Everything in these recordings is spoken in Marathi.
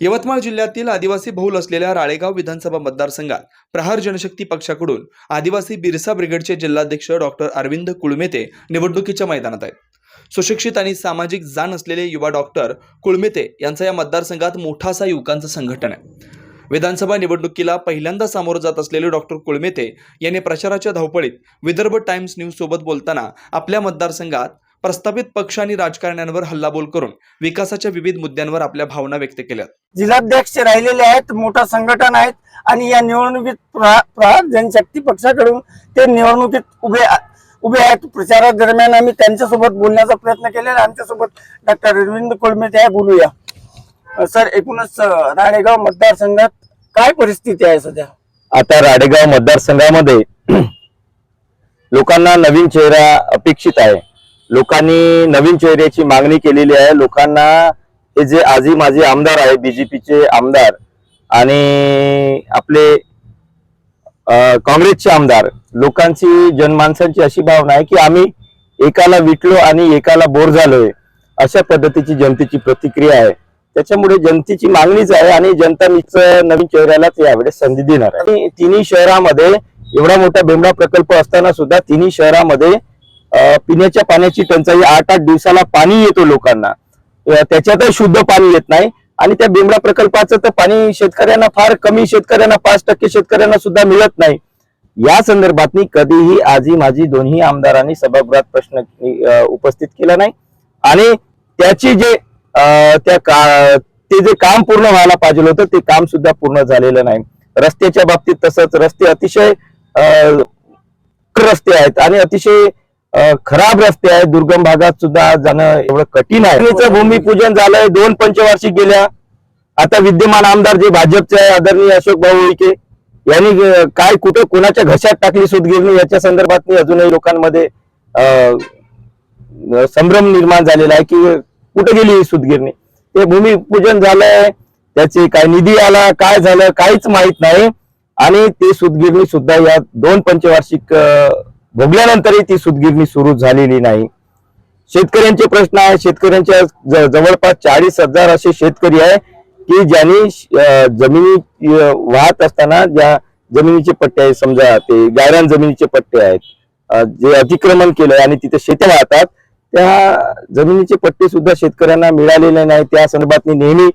यवतमाळ जिल्ह्यातील आदिवासी बहुल असलेल्या राळेगाव विधानसभा मतदारसंघात प्रहार जनशक्ती पक्षाकडून आदिवासी बिरसा ब्रिगेडचे जिल्हाध्यक्ष डॉक्टर अरविंद कुळमेते निवडणुकीच्या मैदानात आहेत. सुशिक्षित आणि सामाजिक जाण असलेले युवा डॉक्टर कुळमेते यांचा या मतदारसंघात मोठा असा युवकांचा संघटन आहे. विधानसभा निवडणुकीला पहिल्यांदा सामोरं जात असलेले डॉक्टर कुळमेते यांनी प्रचाराच्या धावपळीत विदर्भ टाइम्स न्यूज सोबत बोलताना आपल्या मतदारसंघात प्रस्थापित पक्ष आणि राजकारण्यांवर हल्लाबोल करून विकासाच्या विविध मुद्द्यांवर आपल्या भावना व्यक्त केल्या जिल्हाध्यक्ष राहिलेले आहेत मोठं संघटन आहेत आणि या निवडणुकीत जनशक्ती पक्षाकडून ते निवडणुकीत उभे उभे आहेत. प्रचारादरम्यान आम्ही त्यांच्यासोबत बोलण्याचा प्रयत्न केलेला. आमच्यासोबत डॉक्टर अरविंद कोळमेते आहे. बोलूया. सर एकूणच अ, राळेगाव मतदारसंघात काय परिस्थिती आहे सध्या? आता राडेगाव मतदारसंघामध्ये लोकांना नवीन चेहरा अपेक्षित आहे. लोकांनी नवीन चेहऱ्याची मागणी केलेली आहे. लोकांना हे जे आजी माझे आमदार आहे बीजेपीचे आमदार आणि आपले काँग्रेसचे आमदार लोकांची जनमानसांची अशी भावना आहे की आम्ही एकाला विटलो आणि एकाला बोर झालोय. अशा पद्धतीची जनतेची प्रतिक्रिया आहे. त्याच्यामुळे जनतेची मागणीच आहे आणि जनता मीच नवीन चेहऱ्यालाच यावेळेस संधी देणार आहे. आणि तिन्ही शहरामध्ये एवढा मोठा बेमडा प्रकल्प असताना सुद्धा तिन्ही शहरामध्ये पिण्याच्या पाण्याची टंचाई आठ आठ दिवसाला पाणी येतो लोकांना. त्याच्यातही शुद्ध पाणी येत नाही. आणि त्या बिमडा प्रकल्पाचं तर पाणी शेतकऱ्यांना फार कमी शेतकऱ्यांना पाच टक्के शेतकऱ्यांना सुद्धा मिळत नाही. या संदर्भात कधीही आजी माझी दोन्ही आमदारांनी सभागृहात प्रश्न उपस्थित केला नाही. आणि त्याची जे त्या का ते जे काम पूर्ण व्हायला पाहिजे होतं ते काम सुद्धा पूर्ण झालेलं नाही. रस्त्याच्या बाबतीत तसंच रस्ते अतिशय रस्ते आहेत. आणि अतिशय खराब रस्ते आहेत. दुर्गम भागात सुद्धा जाणं एवढं कठीण आहे. भूमिपूजन झालंय. दोन पंचवार्षिक गेल्या. आता विद्यमान आमदार जे भाजपचे आहे आदरणीय अशोक भाऊ उईके यांनी काय कुठं कोणाच्या घशात टाकली सुतगिरणी याच्या संदर्भात अजूनही लोकांमध्ये संभ्रम निर्माण झालेला आहे की कुठं गेली ही सुतगिरणी ते भूमिपूजन झालंय. त्याचे काय निधी आला काय झालं काहीच माहीत नाही. आणि ते सुतगिरणी सुद्धा या दोन पंचवार्षिक भोगल्यानंतरही ती सुतगिरणी सुरू झालेली नाही. शेतकऱ्यांचे प्रश्न आहे शेतकऱ्यांच्या जवळपास चाळीस हजार असे शेतकरी आहे की ज्यांनी जमिनी वाहत असताना ज्या जमिनीचे पट्टे आहेत समजा ते गायरान जमिनीचे पट्टे आहेत जे अतिक्रमण केलंय आणि तिथे शेत्या वाहतात त्या जमिनीचे पट्टे सुद्धा शेतकऱ्यांना मिळालेले नाही. त्या संदर्भात मी नेहमी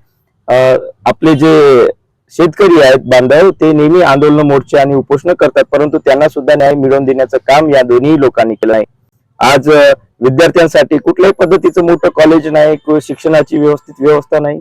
अं, आपले जे शेतकरी आहेत बांधव ते नेहमी आंदोलन मोर्चे आणि उपोषण करतात परंतु त्यांना सुद्धा न्याय मिळवून देण्याचं काम या दोन्ही लोकांनी केलं आहे. आज विद्यार्थ्यांसाठी कुठल्याही पद्धतीचं मोठं कॉलेज नाही किंवा शिक्षणाची व्यवस्थित व्यवस्था नाही.